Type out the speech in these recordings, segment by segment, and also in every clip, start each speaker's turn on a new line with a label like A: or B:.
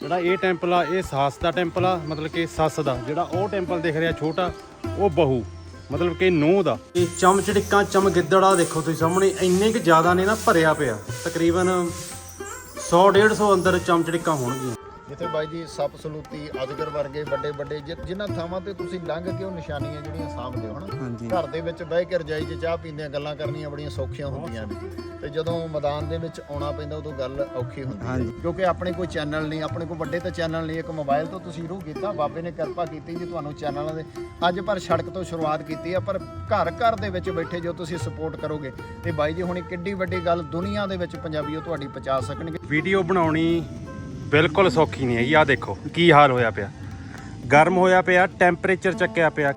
A: ਜਿਹੜਾ ਇਹ ਟੈਂਪਲ ਆ, ਇਹ ਸਾਸ ਦਾ ਟੈਂਪਲ ਆ, ਮਤਲਬ ਕਿ ਸੱਸ ਦਾ। ਜਿਹੜਾ ਉਹ ਟੈਂਪਲ ਦਿਖ ਰਿਹਾ ਛੋਟਾ, ਉਹ ਬਹੂ, ਮਤਲਬ ਕਿ ਨੂੰਹ ਦਾ। ਇਹ ਚਮਚੜਿੱਕਾਂ ਚਮਗਿੱਦੜਾ ਦੇਖੋ ਤੁਸੀਂ ਸਾਹਮਣੇ, ਇੰਨੇ ਕਿ ਜ਼ਿਆਦਾ ਨੇ ਨਾ ਭਰਿਆ ਪਿਆ। ਤਕਰੀਬਨ 100 150 ਅੰਦਰ ਚਮਚੜਿੱਕਾਂ ਹੋਣਗੀਆਂ।
B: ਜਿੱਥੇ ਬਾਈ ਜੀ ਸੱਪ ਸਲੂਤੀ ਅਜਗਰ ਵਰਗੇ ਵੱਡੇ ਵੱਡੇ ਜਿਨ੍ਹਾਂ ਥਾਵਾਂ ਤੇ ਤੁਸੀਂ ਲੰਘ ਕੇ ਉਹ ਨਿਸ਼ਾਨੀਆਂ ਜਿਹੜੀਆਂ ਸਾਂਭਦੇ ਹੋ ਘਰ ਦੇ ਵਿੱਚ ਬਹਿ ਕੇ ਰਜਾਈ 'ਚ ਚਾਹ ਪੀਂਦਿਆਂ ਗੱਲਾਂ ਕਰਨੀਆਂ ਬੜੀਆਂ ਸੌਖੀਆਂ ਹੁੰਦੀਆਂ ਨੇ। ਤੇ ਜਦੋਂ ਮੈਦਾਨ ਦੇ ਵਿੱਚ ਆਉਣਾ ਪੈਂਦਾ ਉਦੋਂ ਗੱਲ ਔਖੀ ਹੁੰਦੀ ਹੈ।
C: ਹਾਂਜੀ।
B: ਕਿਉਂਕਿ ਆਪਣੇ ਕੋਈ ਚੈਨਲ ਨਹੀਂ ਆਪਣੇ ਕੋਈ ਵੱਡੇ ਤਾਂ ਚੈਨਲ ਨਹੀਂ ਇੱਕ ਮੋਬਾਈਲ ਤੋਂ ਤੁਸੀਂ ਸ਼ੁਰੂ ਕੀਤਾ ਬਾਬੇ ਨੇ ਕਿਰਪਾ ਕੀਤੀ ਜੀ ਤੁਹਾਨੂੰ ਚੈਨਲਾਂ ਦੇ। ਅੱਜ ਪਰ ਸੜਕ ਤੋਂ ਸ਼ੁਰੂਆਤ ਕੀਤੀ ਹੈ ਪਰ ਘਰ ਘਰ ਦੇ ਵਿੱਚ ਬੈਠੇ ਜੋ ਤੁਸੀਂ ਸਪੋਰਟ ਕਰੋਗੇ। ਤੇ ਬਾਈ ਜੀ ਹੁਣੀ ਕਿੱਡੀ ਵੱਡੀ ਗੱਲ ਦੁਨੀਆ ਦੇ ਵਿੱਚ ਪੰਜਾਬੀਓ ਤੁਹਾਡੀ ਪਹੁੰਚਾ ਸਕਣਗੇ।
A: ਵੀਡੀਓ ਬਣਾਉਣੀ ਬਿਲਕੁਲ ਸੌਖੀ ਨਹੀਂ ਹੈਗੀ। ਆ ਦੇਖੋ, ਕੀ ਹਾਲ ਹੋਇਆ ਪਿਆ। ਗਰਮ ਹੋਇਆ ਪਿਆ ਟੈਂਪਰੇਚਰ ਚੱਕਿਆ ਪਿਆ।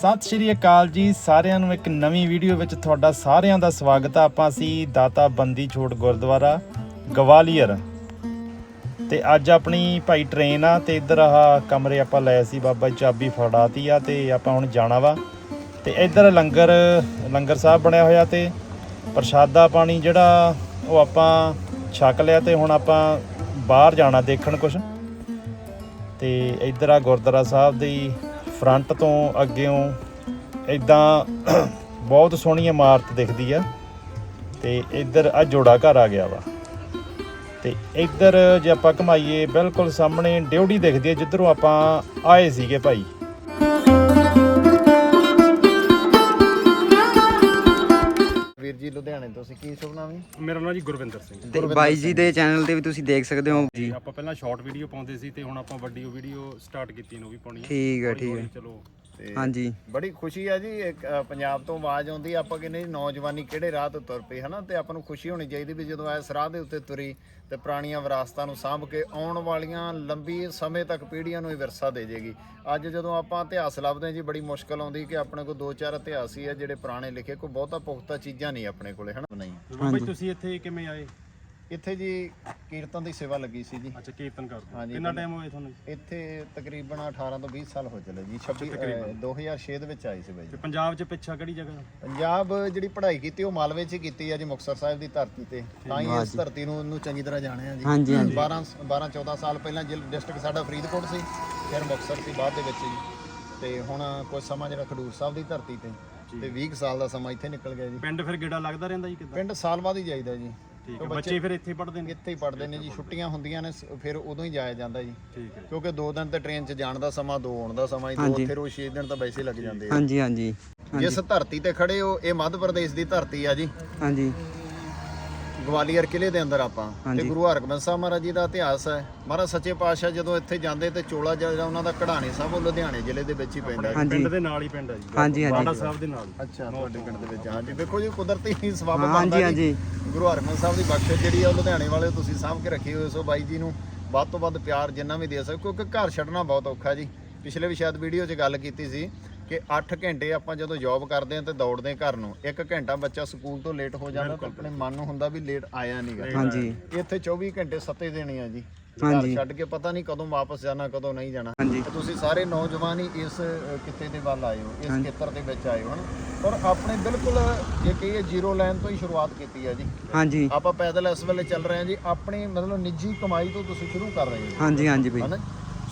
C: ਸਤਿ ਸ਼੍ਰੀ ਅਕਾਲ ਜੀ, ਸਾਰਿਆਂ ਨੂੰ ਇੱਕ ਨਵੀਂ ਵੀਡੀਓ ਵਿੱਚ ਤੁਹਾਡਾ ਸਾਰਿਆਂ ਦਾ ਸਵਾਗਤ ਹੈ ਆਪਾਂ ਅਸੀਂ ਦਾਤਾ ਬੰਦੀ ਛੋਟ ਗੁਰਦੁਆਰਾ, ਗਵਾਲੀਅਰ। ਤੇ ਅੱਜ ਆਪਣੀ ਭਾਈ ਟ੍ਰੇਨ ਆ ਤੇ ਇੱਧਰ ਆਹ ਕਮਰੇ ਆਪਾਂ ਲਏ ਸੀ ਬਾਬਾ ਜੀ, ਚਾਬੀ ਫੜਾਤੀ ਆ ਤੇ ਆਪਾਂ ਹੁਣ ਜਾਣਾ ਵਾ। ਤੇ ਇੱਧਰ ਲੰਗਰ ਲੰਗਰ ਸਾਹਿਬ ਬਣਿਆ ਹੋਇਆ ਤੇ ਪ੍ਰਸ਼ਾਦਾ ਪਾਣੀ ਜਿਹੜਾ ਉਹ ਆਪਾਂ ਛਕ ਲਿਆ ਤੇ ਹੁਣ ਆਪਾਂ ਬਾਹਰ ਜਾਣਾ ਦੇਖਣ ਕੁਛ। ਤੇ ਇੱਧਰ ਆ ਗੁਰਦੁਆਰਾ ਸਾਹਿਬ ਦੀ ਫਰੰਟ ਤੋਂ ਅੱਗਿਓਂ ਇਦਾਂ ਬਹੁਤ ਸੋਹਣੀ ਇਮਾਰਤ ਦਿਖਦੀ ਆ। ਤੇ ਇੱਧਰ ਆ ਜੋੜਾ ਘਰ ਆ ਗਿਆ ਵਾ। ਤੇ ਇੱਧਰ ਜੇ ਆਪਾਂ ਘਮਾਈਏ, ਬਿਲਕੁਲ ਸਾਹਮਣੇ ਡਿਊਟੀ ਦਿਖਦੀ ਹੈ ਜਿੱਧਰੋਂ ਆਪਾਂ ਆਏ ਸੀਗੇ ਭਾਈ।
B: ਜੀ ਲੁਧਿਆਣੇ ਤੋਂ ਤੁਸੀਂ ਕੀ ਸ਼ੁਭ ਨਾਮ ਹੈ
A: ਮੇਰਾ ਨਾਮ ਜੀ ਗੁਰਵਿੰਦਰ ਸਿੰਘ।
D: ਤੇ ਬਾਈ ਜੀ ਦੇ ਚੈਨਲ ਤੇ ਵੀ ਤੁਸੀਂ ਦੇਖ ਸਕਦੇ ਹੋ। ਜੀ
A: ਆਪਾਂ ਪਹਿਲਾਂ ਸ਼ਾਰਟ ਵੀਡੀਓ ਪਾਉਂਦੇ ਸੀ ਤੇ ਹੁਣ ਆਪਾਂ ਵੱਡੀ ਵੀਡੀਓ ਸਟਾਰਟ ਕੀਤੀ ਨੂੰ ਵੀ ਪਾਉਣੀ ਹੈ।
D: ਠੀਕ ਹੈ ਠੀਕ ਹੈ।
A: ਚਲੋ
B: ਤੇ
D: ਹਾਂਜੀ।
B: ਬੜੀ ਖੁਸ਼ੀ ਆ ਜੀ ਇੱਕ, ਅ, ਪੰਜਾਬ ਤੋਂ ਆਵਾਜ਼ ਆਉਂਦੀ ਆ, ਆਪਾਂ ਕਹਿੰਦੇ ਜੀ ਨੌਜਵਾਨੀ ਕਿਹੜੇ ਰਾਹ ਤੋਂ ਤੁਰ ਪਈ ਹਨਾ? ਤੇ ਆਪਾਂ ਨੂੰ ਖੁਸ਼ੀ ਹੋਣੀ ਚਾਹੀਦੀ ਵੀ ਜਦੋਂ ਇਸ ਰਾਹ ਦੇ ਉੱਤੇ ਤੁਰੀ ਤੇ ਪੁਰਾਣੀਆਂ ਵਿਰਾਸਤਾਂ ਨੂੰ ਸਾਂਭ ਕੇ ਆਉਣ ਵਾਲੀਆਂ ਲੰਬੀ ਸਮੇਂ ਤੱਕ ਪੀੜ੍ਹੀਆਂ ਨੂੰ ਇਹ ਵਿਰਸਾ ਦੇ ਜੇਗੀ। ਅੱਜ ਜਦੋਂ ਆਪਾਂ ਇਤਿਹਾਸ ਲੱਭਦੇ ਹਾਂ ਜੀ ਬੜੀ ਮੁਸ਼ਕਲ ਆਉਂਦੀ ਕਿ ਆਪਣੇ ਕੋਲ ਦੋ ਚਾਰ ਇਤਿਹਾਸ ਹੀ ਆ ਜਿਹੜੇ ਪੁਰਾਣੇ ਲਿਖੇ ਕੋਈ ਬਹੁਤਾ ਪੁਖਤਾ ਚੀਜ਼ਾਂ ਨਹੀਂ ਆਪਣੇ ਕੋਲੇ ਹਨਾ? ਨਹੀਂ।
A: ਬਾਬਾ ਜੀ ਤੁਸੀਂ ਇੱਥੇ ਕਿਵੇਂ ਆਏ?
B: ਇੱਥੇ ਜੀ ਕੀਰਤਨ ਦੀ ਸੇਵਾ ਲੱਗੀ ਸੀ ਜੀ।
A: ਅੱਛਾ ਕੀਰਤਨ ਕਰਦੇ ਹੋ।
B: ਹਾਂਜੀ,
A: ਕਿੰਨਾ ਟਾਈਮ ਹੋਇਆ ਤੁਹਾਨੂੰ?
B: ਇੱਥੇ ਤਕਰੀਬਨ 18 ਤੋਂ 20 ਸਾਲ ਹੋ ਚਲੇ ਜੀ। 26 ਅ, 2006 ਦੇ ਵਿੱਚ ਆਏ ਸੀ ਬਾਈ ਜੀ।
A: ਤੇ ਪੰਜਾਬ 'ਚ ਪਿੱਛਾ ਕਿਹੜੀ ਜਗ੍ਹਾ?
B: ਪੰਜਾਬ ਜਿਹੜੀ ਪੜ੍ਹਾਈ ਕੀਤੀ ਉਹ ਮਾਲਵੇ 'ਚ ਹੀ ਕੀਤੀ ਹੈ ਜੀ ਮੁਕਤਸਰ ਸਾਹਿਬ ਦੀ ਧਰਤੀ ਤੇ। ਤਾਂ ਹੀ ਇਸ ਧਰਤੀ ਨੂੰ ਉਹਨੂੰ ਚੰਗੀ ਤਰ੍ਹਾਂ ਜਾਣਿਆ ਜੀ।
D: ਹਾਂਜੀ, ਹਾਂਜੀ।
B: 12 12 14 ਸਾਲ ਪਹਿਲਾਂ ਜ਼ਿਲ੍ਹਾ ਡਿਸਟ੍ਰਿਕਟ ਸਾਡਾ ਫਰੀਦਕੋਟ ਸੀ ਫਿਰ ਮੁਕਤਸਰ ਸੀ ਬਾਅਦ ਦੇ ਵਿੱਚ ਜੀ। ਤੇ ਹੁਣ ਕੁਝ ਸਮਾਂ ਜਿਹੜਾ ਖਡੂਰ ਸਾਹਿਬ ਦੀ ਧਰਤੀ ਤੇ। ਤੇ 20 ਕੁ ਸਾਲ ਦਾ ਸਮਾਂ ਇੱਥੇ ਨਿਕਲ ਗਿਆ ਜੀ।
A: ਪਿੰਡ ਫਿਰ ਗੇੜਾ ਲੱਗਦਾ ਰਹਿੰਦਾ ਜੀ ਕਿੱਦਾਂ?
B: ਪਿੰਡ ਸਾਲ ਬਾਅਦ ਹੀ ਜਾਈਦਾ ਜੀ।
A: ਠੀਕ ਹੈ ਬੱਚੇ ਫਿਰ ਇੱਥੇ ਪੜ੍ਹਦੇ ਨੇ?
B: ਇੱਥੇ ਹੀ ਪੜ੍ਹਦੇ ਨੇ ਜੀ ਛੁੱਟੀਆਂ ਹੁੰਦੀਆਂ ਨੇ ਸ- ਫਿਰ ਉਦੋਂ ਹੀ ਜਾਇਆ ਜਾਂਦਾ ਜੀ।
A: ਠੀਕ ਹੈ
B: ਕਿਉਂਕਿ 2 ਦਿਨ ਤੇ ਟ੍ਰੇਨ 'ਚ ਜਾਣ ਦਾ ਸਮਾਂ ਦੋ ਆਉਣ ਦਾ ਸਮਾਂ ਹੀ ਦੋ
D: ਹਾਂਜੀ।
B: ਫਿਰ ਉਹ 6 ਦਿਨ ਤਾਂ ਵੈਸੇ ਹੀ ਲੱਗ ਜਾਂਦੇ ਆ।
D: ਹਾਂਜੀ ਹਾਂਜੀ।
B: ਜਿਸ ਧਰਤੀ ਤੇ ਖੜੇ ਹੋ ਇਹ ਮੱਧ ਪ੍ਰਦੇਸ਼ ਦੀ ਧਰਤੀ ਆ ਜੀ।
D: ਹਾਂਜੀ।
B: ਗਵਾਲੀਅਰ ਕਿਲੇ ਦੇ ਅੰਦਰ ਆਪਾਂ ਤੇ
D: ਹਾਂਜੀ।
B: ਗੁਰੂ ਹਰਗੋਬਿੰਦ ਸਾਹਿਬ ਮਹਾਰਾਜ ਜੀ ਦਾ ਇਤਿਹਾਸ ਹੈ। ਮਹਾਰਾਜ ਸੱਚੇ ਪਾਤਸ਼ਾਹ ਜਦੋਂ ਇੱਥੇ ਜਾਂਦੇ ਤੇ ਚੋਲਾ ਜਿਹੜਾ ਉਹਨਾਂ ਦਾ ਕਢਾਣੇ ਸਾਹਿਬ ਉਹ ਲੁਧਿਆਣੇ ਜ਼ਿਲ੍ਹੇ ਦੇ ਵਿੱਚ ਹੀ ਪੈਂਦਾ
D: ਹਾਂਜੀ
A: ਪਿੰਡ ਦੇ ਨਾਲ ਹੀ ਪਿੰਡ ਹੈ ਜੀ।
D: ਹਾਂਜੀ, ਹਾਂਜੀ।
A: ਬਾੜਾ ਸਾਹਿਬ ਦੇ ਨਾਲ
B: ਅੱਛਾ ਤੁਹਾਡੇ ਪਿੰਡ ਦੇ ਵਿੱਚ। ਹਾਂਜੀ ਦੇਖੋ ਜੀ ਕੁਦਰਤੀ ਹੀ ਸਬਬ
D: ਹਾਂਜੀ,
B: ਬਣਦਾ ਜੀ।
D: ਹਾਂਜੀ।
B: ਗੁਰੂ ਹਰਗੋਬਿੰਦ ਸਾਹਿਬ ਦੀ ਬਖਸ਼ਿਸ਼ ਜਿਹੜੀ ਆ ਉਹ ਲੁਧਿਆਣੇ ਵਾਲੇ ਤੁਸੀਂ ਸਾਂਭ ਕੇ ਰੱਖੀ ਹੋਏ ਸੋ ਬਾਈ ਜੀ ਨੂੰ ਵੱਧ ਤੋਂ ਵੱਧ ਪਿਆਰ ਜਿੰਨਾ ਵੀ ਦੇ ਸਕੋ ਕਿਉਂਕਿ ਘਰ ਛੱਡਣਾ ਬਹੁਤ ਔਖਾ ਜੀ। ਪਿਛਲੇ ਵੀ ਸ਼ਾਇਦ ਵੀਡੀਓ 'ਚ ਗੱਲ ਕੀਤੀ ਸੀ ਕਿ 8 ਘੰਟੇ ਆਪਾਂ ਜਦੋਂ ਜੌਬ ਕਰਦੇ ਹਾਂ ਤੇ ਦੌੜਦੇ ਘਰ ਨੂੰ 1 ਘੰਟਾ ਬੱਚਾ ਸਕੂਲ ਤੋਂ ਲੇਟ ਹੋ ਜਾਂਦਾ ਤਾਂ ਆਪਣੇ ਮਨ ਨੂੰ ਹੁੰਦਾ ਵੀ ਲੇਟ ਆਇਆ ਨਹੀਂਗਾ
D: ਹਾਂਜੀ।
B: ਇੱਥੇ 24 ਘੰਟੇ ਸੱਤੇ ਦੇਣੇ ਆ ਜੀ।
D: ਹਾਂਜੀ।
B: ਛੱਡ ਕੇ ਪਤਾ ਨਹੀਂ ਕਦੋਂ ਵਾਪਸ ਜਾਣਾ ਕਦੋਂ ਨਹੀਂ ਜਾਣਾ। ਤੁਸੀਂ ਸਾਰੇ ਨੌਜਵਾਨ ਹੀ ਇਸ ਕਿੱਤੇ ਦੇ ਵੱਲ ਆਏ ਹੋ ਇਸ ਖੇਤਰ ਦੇ ਵਿੱਚ ਆਏ ਹੋ ਹਨ? ਔਰ ਆਪਣੇ ਬਿਲਕੁਲ ਜੇ ਕਹੀਏ ਜ਼ੀਰੋ ਲਾਈਨ ਤੋਂ ਹੀ ਸ਼ੁਰੂਆਤ ਕੀਤੀ ਹੈ ਜੀ।
D: ਹਾਂਜੀ।
B: ਆਪਾਂ ਪੈਦਲ ਇਸ ਵੇਲੇ ਚੱਲ ਰਹੇ ਹਾਂ ਜੀ ਆਪਣੀ ਮਤਲਬ ਨਿੱਜੀ ਕਮਾਈ ਤੋਂ ਤੁਸੀਂ ਸ਼ੁਰੂ ਕਰ ਰਹੇ ਹੋ।
D: ਹਾਂਜੀ ਹਾਂਜੀ ਬਈ।
B: ਹਨਾ?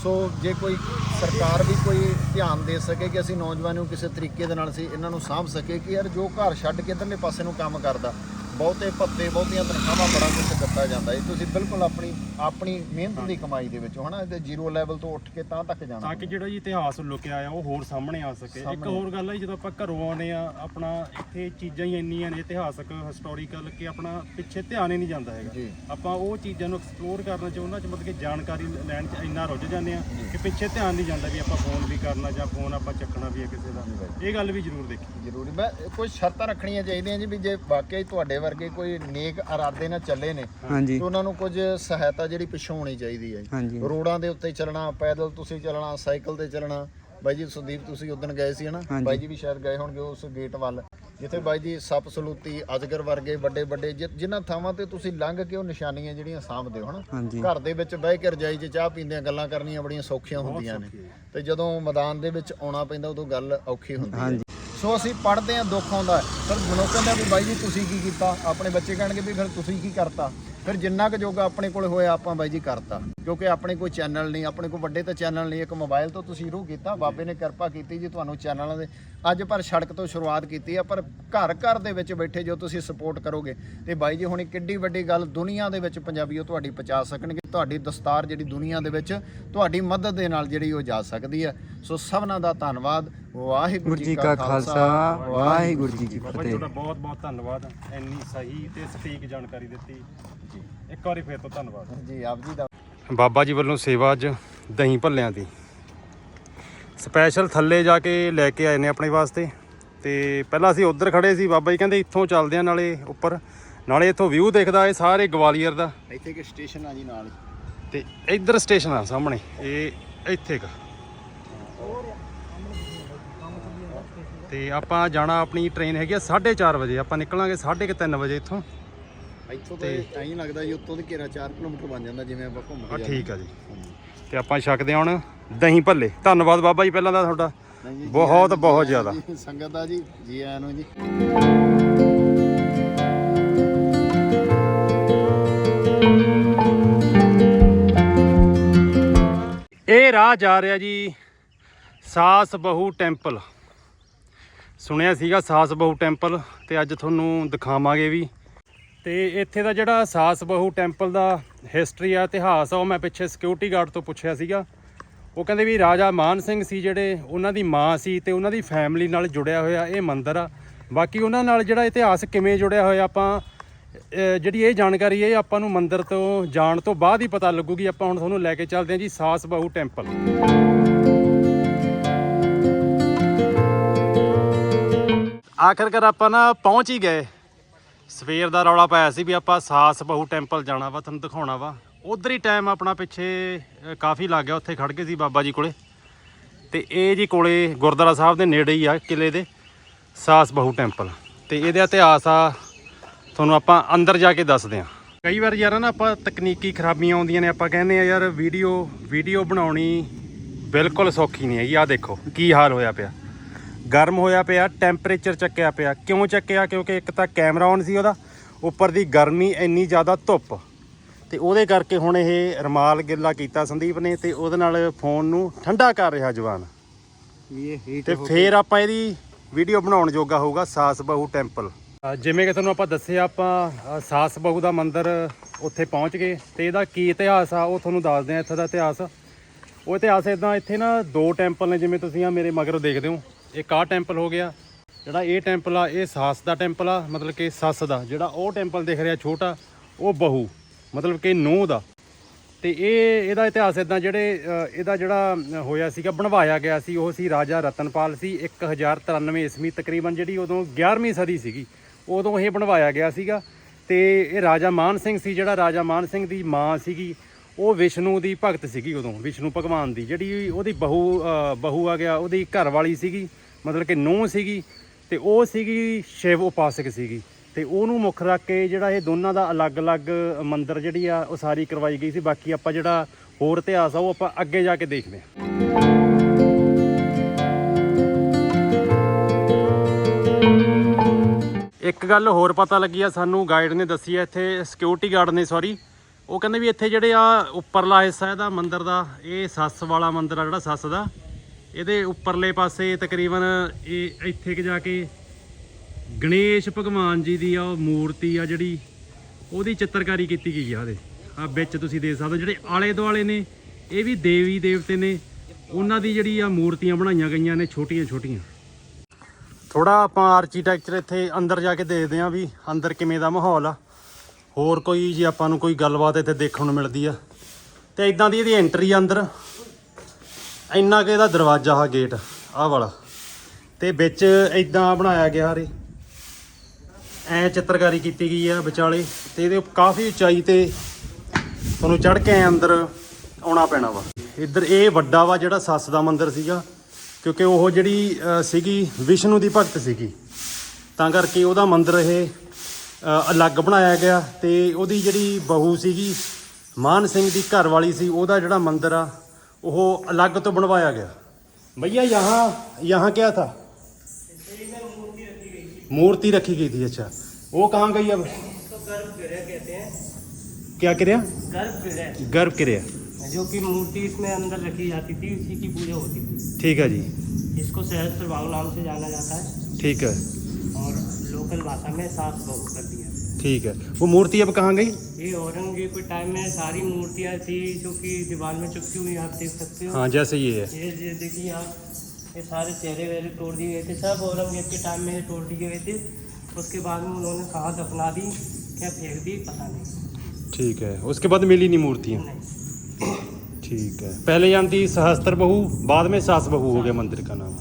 B: ਸੋ ਜੇ ਕੋਈ ਸਰਕਾਰ ਵੀ ਕੋਈ ਧਿਆਨ ਦੇ ਸਕੇ ਕਿ ਅਸੀਂ ਨੌਜਵਾਨ ਨੂੰ ਕਿਸੇ ਤਰੀਕੇ ਦੇ ਨਾਲ ਅਸੀਂ ਇਹਨਾਂ ਨੂੰ ਸਾਂਭ ਸਕੇ ਕਿ ਯਾਰ ਜੋ ਘਰ ਛੱਡ ਕੇ ਇਧਰਲੇ ਪਾਸੇ ਨੂੰ ਕੰਮ ਕਰਦਾ ਬਹੁਤੇ ਭੱਤੇ ਬਹੁਤੀਆਂ ਤਨਖਾਹਾਂ ਬੜਾ ਕੁਝ ਦਿੱਤਾ ਜਾਂਦਾ ਹੈ। ਤੁਸੀਂ ਬਿਲਕੁਲ ਆਪਣੀ ਆਪਣੀ ਮਿਹਨਤ ਦੀ ਕਮਾਈ ਦੇ ਵਿੱਚੋਂ ਹਨਾ? ਤੇ ਜ਼ੀਰੋ ਲੈਵਲ ਤੋਂ ਉੱਠ ਕੇ ਤਾਂ ਤੱਕ ਜਾਣਾ
A: ਤਾਂ ਕਿ ਜਿਹੜਾ ਜੀ ਇਤਿਹਾਸ ਲੁਕਿਆ ਆ ਉਹ ਹੋਰ ਸਾਹਮਣੇ ਆ ਸਕੇ। ਇੱਕ ਹੋਰ ਗੱਲ ਹੈ ਜਦੋਂ ਆਪਾਂ ਘਰੋਂ ਆਉਨੇ ਆ ਆਪਣਾ ਇੱਥੇ ਚੀਜ਼ਾਂ ਹੀ ਇੰਨੀਆਂ ਨੇ ਇਤਿਹਾਸਕ ਹਿਸਟੋਰੀਕਲ ਕਿ ਆਪਣਾ ਪਿੱਛੇ ਧਿਆਨ ਹੀ ਨਹੀਂ ਜਾਂਦਾ ਹੈਗਾ। ਆਪਾਂ ਉਹ ਚੀਜ਼ਾਂ ਨੂੰ ਐਕਸਪਲੋਰ ਕਰਨਾ ਚ ਉਹਨਾਂ ਚ ਮਤਲਬ ਕਿ ਜਾਣਕਾਰੀ ਲੈਣ ਚ ਇੰਨਾ ਰੁੱਝ ਜਾਂਦੇ ਆ ਕਿ ਪਿੱਛੇ ਧਿਆਨ ਨਹੀਂ ਜਾਂਦਾ ਵੀ ਆਪਾਂ ਫੋਨ ਵੀ ਕਰਨਾ ਜਾਂ ਫੋਨ ਆਪਾਂ ਚੱਕਣਾ ਵੀ ਹੈ ਕਿਸੇ ਦਾ। ਇਹ ਗੱਲ ਵੀ ਜ਼ਰੂਰ ਦੇਖੀ।
B: ਜ਼ਰੂਰੀ। ਮੈਂ ਕੁਝ ਸ਼ਰਤਾਂ ਰੱਖਣੀਆਂ ਚਾਹੀਦੀਆਂ ਜੀ ਵੀ ਜੇ ਵਾਕਈ ਤੁਹਾਡੇ ਵਰਗੇ ਕੋਈ ਨੇਕ ਇਰਾਦੇ ਨਾਲ ਚੱਲੇ ਨੇ
D: ਹਾਂਜੀ।
B: ਤੇ ਉਹਨਾਂ ਨੂੰ ਕੁਝ ਸਹਾਇਤਾ ਜਿਹੜੀ ਪਿੱਛੋਂ ਹੋਣੀ ਚਾਹੀਦੀ ਹੈ।
D: ਹਾਂਜੀ।
B: ਰੋਡਾਂ ਦੇ ਉੱਤੇ ਚੱਲਣਾ ਪੈਦਲ ਤੁਸੀਂ ਚੱਲਣਾ ਸਾਈਕਲ ਤੇ ਚੱਲਣਾ ਬਾਈ ਜੀ ਸੰਦੀਪ ਤੁਸੀਂ ਉਦੋਂ ਗਏ ਸੀ ਹਨਾ?
D: ਹਾਂਜੀ।
B: ਬਾਈ ਜੀ ਵੀ ਸ਼ਾਇਦ ਗਏ ਹੋਣਗੇ ਉਸ ਗੇਟ ਵੱਲ ਜਿੱਥੇ ਬਾਈ ਜੀ ਸੱਪ ਸਲੂਤੀ ਅਜਗਰ ਵਰਗੇ ਵੱਡੇ ਵੱਡੇ ਜਿ- ਜਿਨ੍ਹਾਂ ਥਾਵਾਂ ਤੇ ਤੁਸੀਂ ਲੰਘ ਕੇ ਉਹ ਨਿਸ਼ਾਨੀਆਂ ਜਿਹੜੀਆਂ ਸਾਂਭਦੇ ਹੋ ਹਨਾ?
D: ਹਾਂਜੀ।
B: ਘਰ ਦੇ ਵਿੱਚ ਬਹਿ ਕੇ ਰਜਾਈ 'ਚ ਚਾਹ ਪੀਂਦਿਆਂ ਗੱਲਾਂ ਕਰਨੀਆਂ ਬੜੀਆਂ ਸੌਖੀਆਂ ਹੁੰਦੀਆਂ ਨੇ। ਤੇ ਜਦੋਂ ਮੈਦਾਨ ਦੇ ਵਿੱਚ ਆਉਣਾ ਪੈਂਦਾ ਉਦੋਂ ਗੱਲ ਔਖੀ ਹੁੰਦੀ ਹੈ। ਸੋ ਅਸੀਂ ਪੜ੍ਹਦੇ ਹਾਂ, ਦੁੱਖ ਆਉਂਦਾ ਹੈ। ਪਰ ਮਨੋਂ ਕਹਿੰਦਾ ਵੀ ਬਾਈ ਜੀ, ਤੁਸੀਂ ਕੀ ਕੀਤਾ ਆਪਣੇ ਬੱਚੇ ਕਹਿਣਗੇ ਵੀ ਫਿਰ ਤੁਸੀਂ ਕੀ ਕਰਤਾ ਫਿਰ ਜਿੰਨਾ ਕੁ ਜੋਗਾ ਆਪਣੇ ਕੋਲ ਹੋਇਆ ਆਪਾਂ ਬਾਈ ਜੀ ਕਰਤਾ। ਕਿਉਂਕਿ ਆਪਣੇ ਕੋਈ ਚੈਨਲ ਨਹੀਂ ਆਪਣੇ ਕੋਲ ਵੱਡੇ ਤਾਂ ਚੈਨਲ ਨਹੀਂ ਇੱਕ ਮੋਬਾਈਲ ਤੋਂ ਤੁਸੀਂ ਸ਼ੁਰੂ ਕੀਤਾ ਬਾਬੇ ਨੇ ਕਿਰਪਾ ਕੀਤੀ ਜੀ ਤੁਹਾਨੂੰ ਚੈਨਲਾਂ ਦੇ। ਅੱਜ ਪਰ ਸੜਕ ਤੋਂ ਸ਼ੁਰੂਆਤ ਕੀਤੀ ਆ ਪਰ ਘਰ ਘਰ ਦੇ ਵਿੱਚ ਬੈਠੇ ਜੋ ਤੁਸੀਂ ਸਪੋਰਟ ਕਰੋਗੇ ਤੇ ਬਾਈ ਜੀ ਹੁਣੀ ਕਿੱਡੀ ਵੱਡੀ ਗੱਲ ਦੁਨੀਆ ਦੇ ਵਿੱਚ ਪੰਜਾਬੀਓ ਤੁਹਾਡੀ ਪਹੁੰਚਾ ਸਕਣਗੇ ਤੁਹਾਡੀ ਦਸਤਾਰ ਜਿਹੜੀ ਦੁਨੀਆ ਦੇ ਵਿੱਚ ਤੁਹਾਡੀ ਮਦਦ ਦੇ ਨਾਲ ਜਿਹੜੀ ਉਹ ਜਾ ਸਕਦੀ ਹੈ ਸੋ ਸਭਨਾਂ ਦਾ ਧੰਨਵਾਦ ਵਾਹਿਗੁਰੂ
D: ਗੁਰੂ ਜੀ ਕਾ ਖਾਲਸਾ ਵਾਹਿਗੁਰੂ ਜੀ ਕੀ ਫਤਿਹ।
A: ਤੁਹਾਡਾ ਬਹੁਤ ਬਹੁਤ ਧੰਨਵਾਦ ਇੰਨੀ ਸਹੀ ਤੇ ਸਟੀਕ ਜਾਣਕਾਰੀ ਦਿੱਤੀ। ਇੱਕ ਵਾਰੀ ਫੇਰ ਤੋਂ ਧੰਨਵਾਦ।
B: ਜੀ ਆਪ ਜੀ ਦਾ
A: ਬਾਬਾ ਜੀ ਵੱਲੋਂ ਸੇਵਾ ਅੱਜ ਦਹੀਂ ਭੱਲਿਆਂ ਦੀ। ਸਪੈਸ਼ਲ ਥੱਲੇ ਜਾ ਕੇ ਲੈ ਕੇ ਆਏ ਨੇ ਆਪਣੇ ਵਾਸਤੇ। ਤੇ ਪਹਿਲਾਂ ਅਸੀਂ ਉੱਧਰ ਖੜੇ ਸੀ ਬਾਬਾ ਜੀ ਕਹਿੰਦੇ ਇੱਥੋਂ ਚੱਲਦੇ ਆ ਨਾਲੇ ਉੱਪਰ। ਨਾਲੇ ਇੱਥੋਂ ਵਿਊ ਦਿਖਦਾ ਇਹ ਸਾਰੇ ਗਵਾਲੀਅਰ ਦਾ।
B: ਇੱਥੇ ਕਿ ਸਟੇਸ਼ਨ ਆ ਜੀ ਨਾਲ
A: ਤੇ ਇੱਧਰ ਸਟੇਸ਼ਨ ਆ ਸਾਹਮਣੇ ਇਹ ਇੱਥੇ ਕ। ਤੇ ਆਪਾਂ ਜਾਣਾ ਆਪਣੀ ਟ੍ਰੇਨ ਹੈਗੀ ਆ 4:30 ਵਜੇ ਆਪਾਂ ਨਿਕਲਾਂਗੇ 3:30 ਵਜੇ ਇੱਥੋਂ।
B: ਇੱਥੋਂ ਤੇ ਐਂ ਹੀ ਲੱਗਦਾ ਜੀ ਉੱਤੋਂ ਦੀ ਘੇਰਾ 4 ਕਿਲੋਮੀਟਰ ਬਣ ਜਾਂਦਾ ਜਿਵੇਂ ਆਪਾਂ ਘੁੰਮ
A: ਆ
B: ਕੇ
A: ਠੀਕ ਆ ਜੀ। ਤੇ ਆਪਾਂ ਛਕਦੇ ਹਾਂ ਹੁਣ ਦਹੀਂ ਭੱਲੇ। ਧੰਨਵਾਦ ਬਾਬਾ ਜੀ ਪਹਿਲਾਂ ਦਾ ਤੁਹਾਡਾ। ਬਹੁਤ ਬਹੁਤ ਜ਼ਿਆਦਾ।
B: ਸੰਗਤ ਦਾ ਜੀ ਜੀ ਆਇਆਂ ਨੂੰ ਜੀ।
A: ਇਹ ਰਾਹ ਜਾ ਰਿਹਾ ਜੀ ਸਾਸ ਬਹੂ ਟੈਂਪਲ। ਸੁਣਿਆ ਸੀਗਾ ਸਾਸ ਬਹੂ ਟੈਂਪਲ ਤੇ ਅੱਜ ਤੁਹਾਨੂੰ ਦਿਖਾਵਾਂਗੇ ਵੀ ਤੇ ਇੱਥੇ ਦਾ ਜਿਹੜਾ ਸਾਸ ਬਹੂ ਟੈਂਪਲ ਦਾ ਹਿਸਟਰੀ ਆ, ਇਤਿਹਾਸ ਆ, ਉਹ ਮੈਂ ਪਿੱਛੇ ਸਿਕਿਉਰਿਟੀ ਗਾਰਡ ਤੋਂ ਪੁੱਛਿਆ ਸੀਗਾ। ਉਹ ਕਹਿੰਦੇ ਵੀ ਰਾਜਾ ਮਾਨ ਸਿੰਘ ਸੀ ਜਿਹੜੇ, ਉਹਨਾਂ ਦੀ ਮਾਂ ਸੀ ਤੇ ਉਹਨਾਂ ਦੀ ਫੈਮਿਲੀ ਨਾਲ ਜੁੜਿਆ ਹੋਇਆ ਇਹ ਮੰਦਿਰ ਆ। ਬਾਕੀ ਉਹਨਾਂ ਨਾਲ ਜਿਹੜਾ ਇਤਿਹਾਸ ਕਿਵੇਂ ਜੁੜਿਆ ਹੋਇਆ ਆਪਾਂ ਜਿਹੜੀ ਇਹ ਜਾਣਕਾਰੀ ਹੈ ਆਪਾਂ ਨੂੰ ਮੰਦਿਰ ਤੋਂ ਜਾਣ ਤੋਂ ਬਾਅਦ ਹੀ ਪਤਾ ਲੱਗੂਗੀ। ਆਪਾਂ ਹੁਣ ਤੁਹਾਨੂੰ ਲੈ ਕੇ ਚੱਲਦੇ ਹਾਂ ਜੀ ਸਾਸ ਬਹੂ ਟੈਂਪਲ। ਆਖਰਕਾਰ ਆਪਾਂ ਨਾ ਪਹੁੰਚ ਹੀ ਗਏ। ਸਵੇਰ ਦਾ ਰੌਲਾ ਪਾਇਆ ਸੀ ਵੀ ਆਪਾਂ ਸਾਸ ਬਹੂ ਟੈਂਪਲ ਜਾਣਾ ਵਾ, ਤੁਹਾਨੂੰ ਦਿਖਾਉਣਾ ਵਾ। ਉਧਰ ਹੀ ਟਾਈਮ ਆਪਣਾ ਪਿੱਛੇ ਕਾਫੀ ਲੱਗ ਗਿਆ, ਉੱਥੇ ਖੜ ਗਏ ਸੀ ਬਾਬਾ ਜੀ ਕੋਲੇ। ਤੇ ਇਹ ਜੀ ਕੋਲੇ ਗੁਰਦੁਆਰਾ ਸਾਹਿਬ ਦੇ ਨੇੜੇ ਹੀ ਆ ਕਿਲੇ ਦੇ, ਸਾਸ ਬਹੂ ਟੈਂਪਲ। ਤੇ ਇਹਦਾ ਇਤਿਹਾਸ ਆ, ਤੁਹਾਨੂੰ ਆਪਾਂ ਅੰਦਰ ਜਾ ਕੇ ਦੱਸਦੇ ਹਾਂ। ਕਈ ਵਾਰ ਯਾਰ ਨਾ ਆਪਾਂ ਤਕਨੀਕੀ ਖਰਾਬੀਆਂ ਆਉਂਦੀਆਂ ਨੇ, ਆਪਾਂ ਕਹਿੰਦੇ ਆ ਯਾਰ, ਵੀਡੀਓ ਵੀਡੀਓ ਬਣਾਉਣੀ ਬਿਲਕੁਲ ਸੌਖੀ ਨਹੀਂ ਹੈਗੀ। ਆ ਦੇਖੋ, ਕੀ ਹਾਲ ਹੋਇਆ ਪਿਆ। ਗਰਮ ਹੋਇਆ ਪਿਆ ਟੈਂਪਰੇਚਰ ਚੱਕਿਆ ਪਿਆ। ਕਿਉਂ ਚੱਕਿਆ? ਕਿਉਂਕਿ ਇੱਕ ਤਾਂ ਕੈਮਰਾ ਔਨ ਸੀ ਉਹਦਾ ਉੱਪਰ ਦੀ ਗਰਮੀ ਇੰਨੀ ਜ਼ਿਆਦਾ ਧੁੱਪ। ਤੇ ਉਹਦੇ ਕਰਕੇ ਹੁਣ ਇਹ ਰਮਾਲ ਗਿੱਲਾ ਕੀਤਾ ਸੰਦੀਪ ਨੇ ਤੇ ਉਹਦੇ ਨਾਲ ਫੋਨ ਨੂੰ ਠੰਡਾ ਕਰ ਰਿਹਾ ਜਵਾਨ। ਤੇ ਫੇਰ ਆਪਾਂ ਇਹਦੀ ਵੀਡੀਓ ਬਣਾਉਣ ਜੋਗਾ ਹੋਊਗਾ ਸਾਸ ਬਹੂ ਟੈਂਪਲ ਜਿਵੇਂ ਕਿ ਤੁਹਾਨੂੰ ਆਪਾਂ ਦੱਸਿਆ ਆਪਾਂ ਸਾਸ ਬਹੂ ਦਾ ਮੰਦਿਰ ਉੱਥੇ ਪਹੁੰਚ ਗਏ ਤੇ ਇਹਦਾ ਕੀ ਇਤਿਹਾਸ ਆ ਉਹ ਤੁਹਾਨੂੰ ਦੱਸਦੇ ਆ ਇੱਥੇ ਦਾ ਇਤਿਹਾਸ। ਉਹ ਇਤਿਹਾਸ ਇਦਾਂ ਇੱਥੇ ਨਾ ਦੋ ਟੈਂਪਲ ਨੇ ਜਿਵੇਂ ਤੁਸੀਂ ਆ ਮੇਰੇ ਮਗਰ ਦੇਖਦੇ ਹੋ। ਇੱਕ ਆਹ ਟੈਂਪਲ ਹੋ ਗਿਆ, ਜਿਹੜਾ ਇਹ ਟੈਂਪਲ ਆ, ਇਹ ਸਾਸ ਦਾ ਟੈਂਪਲ ਆ, ਮਤਲਬ ਕਿ ਸੱਸ ਦਾ, ਜਿਹੜਾ ਉਹ ਟੈਂਪਲ ਦਿਖ ਰਿਹਾ ਛੋਟਾ, ਉਹ ਬਹੂ, ਮਤਲਬ ਕਿ ਨੂੰਹ ਦਾ। ਤੇ ਇਹ, ਇਹਦਾ ਇਤਿਹਾਸ ਇਦਾਂ ਜਿਹੜੇ ਇਹਦਾ ਜਿਹੜਾ ਹੋਇਆ ਸੀਗਾ, ਬਣਵਾਇਆ ਗਿਆ ਸੀ, ਉਹ ਸੀ ਰਾਜਾ ਰਤਨਪਾਲ ਸੀ 1093 ਈਸਵੀ ਤਕਰੀਬਨ ਜਿਹੜੀ ਉਦੋਂ 11ਵੀਂ ਸਦੀ ਸੀਗੀ, ਉਦੋਂ ਇਹ ਬਣਵਾਇਆ ਗਿਆ ਸੀਗਾ। ਤੇ ਇਹ ਰਾਜਾ ਮਾਨ ਸਿੰਘ ਸੀ, ਜਿਹੜਾ ਰਾਜਾ ਮਾਨ ਸਿੰਘ ਦੀ ਮਾਂ ਸੀਗੀ, ਉਹ ਵਿਸ਼ਨੂੰ ਦੀ ਭਗਤ ਸੀਗੀ ਉਦੋਂ, ਵਿਸ਼ਨੂੰ ਭਗਵਾਨ ਦੀ, ਜਿਹੜੀ ਉਹਦੀ ਬਹੂ ਬਹੂ ਆ ਗਿਆ, ਉਹਦੀ ਘਰ ਵਾਲੀ ਸੀਗੀ। ਮਤਲਬ ਕਿ ਨੂੰਹ ਸੀਗੀ ਤੇ ਉਹ ਸੀਗੀ ਸ਼ਿਵ ਉਪਾਸਕ ਸੀਗੀ। ਤੇ ਉਹਨੂੰ ਮੁੱਖ ਰੱਖ ਕੇ ਜਿਹੜਾ ਇਹ ਦੋਨਾਂ ਦਾ ਅਲੱਗ-ਅਲੱਗ ਮੰਦਿਰ ਜਿਹੜੀ ਆ ਉਸਾਰੀ ਕਰਵਾਈ ਗਈ ਸੀ। ਬਾਕੀ ਆਪਾਂ ਜਿਹੜਾ ਹੋਰ ਇਤਿਹਾਸ ਆ, ਉਹ ਆਪਾਂ ਅੱਗੇ ਜਾ ਕੇ ਦੇਖਦੇ ਹਾਂ। ਇੱਕ ਗੱਲ ਹੋਰ ਪਤਾ ਲੱਗੀ ਆ, ਸਾਨੂੰ ਗਾਈਡ ਨੇ ਦੱਸੀ ਆ, ਇੱਥੇ ਸਿਕਿਉਰਿਟੀ ਗਾਰਡ ਨੇ ਸੌਰੀ ਉਹ ਕਹਿੰਦੇ ਵੀ ਇੱਥੇ ਜਿਹੜੇ ਆ, ਉੱਪਰਲਾ ਹਿੱਸਾ ਇਹਦਾ ਮੰਦਿਰ ਦਾ, ਇਹ ਸੱਸ ਵਾਲਾ ਮੰਦਿਰ ਆ ਜਿਹੜਾ ਸੱਸ ਦਾ। ਇਹਦੇ ਉੱਪਰਲੇ ਪਾਸੇ ਤਕਰੀਬਨ ਇਹ ਇੱਥੇ ਕਿ ਜਾ ਕੇ ਗਣੇਸ਼ ਭਗਵਾਨ ਜੀ ਦੀ ਆ ਉਹ ਮੂਰਤੀ ਆ ਜਿਹੜੀ, ਉਹਦੀ ਚਿੱਤਰਕਾਰੀ ਕੀਤੀ ਗਈ ਆ ਉਹਦੇ ਆ ਵਿੱਚ ਤੁਸੀਂ ਦੇਖ ਸਕਦੇ ਹੋ, ਜਿਹੜੇ ਆਲੇ ਦੁਆਲੇ ਨੇ, ਇਹ ਵੀ ਦੇਵੀ ਦੇਵਤੇ ਨੇ, ਉਹਨਾਂ ਦੀ ਜਿਹੜੀ ਆ ਮੂਰਤੀਆਂ ਬਣਾਈਆਂ ਗਈਆਂ ਨੇ ਛੋਟੀਆਂ ਛੋਟੀਆਂ। ਥੋੜਾ ਆਪਾਂ ਆਰਕੀਟੈਕਚਰ ਇੱਥੇ ਅੰਦਰ ਜਾ ਕੇ ਦੇਖਦੇ ਆਂ ਵੀ ਅੰਦਰ ਕਿਵੇਂ ਦਾ ਮਾਹੌਲ ਆ। ਹੋਰ ਕੋਈ ਜੇ ਆਪਾਂ ਨੂੰ ਕੋਈ ਗੱਲਬਾਤ ਇੱਥੇ ਦੇਖਣ ਨੂੰ ਮਿਲਦੀ ਆ। ਤੇ ਇਦਾਂ ਦੀ ਇਹਦੀ ਐਂਟਰੀ ਆ ਅੰਦਰ। ਇੰਨਾ ਕਿ ਇਹਦਾ ਦਰਵਾਜ਼ਾ ਆ ਗੇਟ ਆ ਵਾਲਾ। ਤੇ ਵਿੱਚ ਇਦਾਂ ਬਣਾਇਆ ਗਿਆ ਹਰੇ। ਐ ਚਿੱਤਰਕਾਰੀ ਕੀਤੀ ਗਈ ਆ ਵਿਚਾਲੇ। ਤੇ ਇਹਦੇ ਕਾਫੀ ਉਚਾਈ ਤੇ ਤੁਹਾਨੂੰ ਚੜ ਕੇ ਐਂ ਅੰਦਰ ਆਉਣਾ ਪੈਣਾ ਵਾ। ਇੱਧਰ ਇਹ ਵੱਡਾ ਵਾ ਜਿਹੜਾ ਸੱਸ ਦਾ ਮੰਦਿਰ ਸੀਗਾ, ਕਿਉਂਕਿ ਉਹ ਜਿਹੜੀ ਸੀਗੀ ਵਿਸ਼ਨੂੰ ਦੀ ਭਗਤ ਸੀਗੀ। ਤਾਂ ਕਰਕੇ ਉਹਦਾ ਮੰਦਿਰ ਇਹ ਅਲੱਗ ਬਣਾਇਆ ਗਿਆ। ਤੇ ਉਹਦੀ ਜਿਹੜੀ ਬਹੂ ਸੀਗੀ, ਮਾਨ ਸਿੰਘ ਦੀ ਘਰ ਵਾਲੀ ਸੀ, ਉਹਦਾ ਜਿਹੜਾ ਮੰਦਿਰ ਆ वह अलग तो बनवाया गया। भैया यहाँ यहाँ क्या था? मूर्ति रखी गई थी अच्छा। वो कहाँ गई अब? क्या क्रिया?
E: गर्भ
A: क्रिया
E: जो कि मूर्ति इसमें अंदर रखी जाती थी उसी की पूजा होती थी।
A: ठीक है जी।
E: इसको सहज प्रभाव नाम से जाना जाता है।
A: ठीक है।
E: और लोकल भाषा में सास बहु कर दिया
A: ठीक है। वो मूर्ति अब कहाँ गई?
E: ये औरंगज़ेब के टाइम में सारी मूर्तियाँ थी जो कि दीवार में चिपकी हुई आप देख सकते हो।
A: हाँ जैसे ये है।
E: ये ये देखिए आप ये सारे चेहरे वेहरे तोड़ दिए गए थे। सब औरंगज़ेब के टाइम में तोड़ दिए गए थे। उसके बाद में उन्होंने कहाँ दफना दी क्या फेंक दी पता नहीं।
A: ठीक है। उसके बाद मिली नहीं मूर्तियाँ? ठीक है। पहले यहाँ थी सहस्त्र बहू बाद में सास बहू हो गया मंदिर का नाम।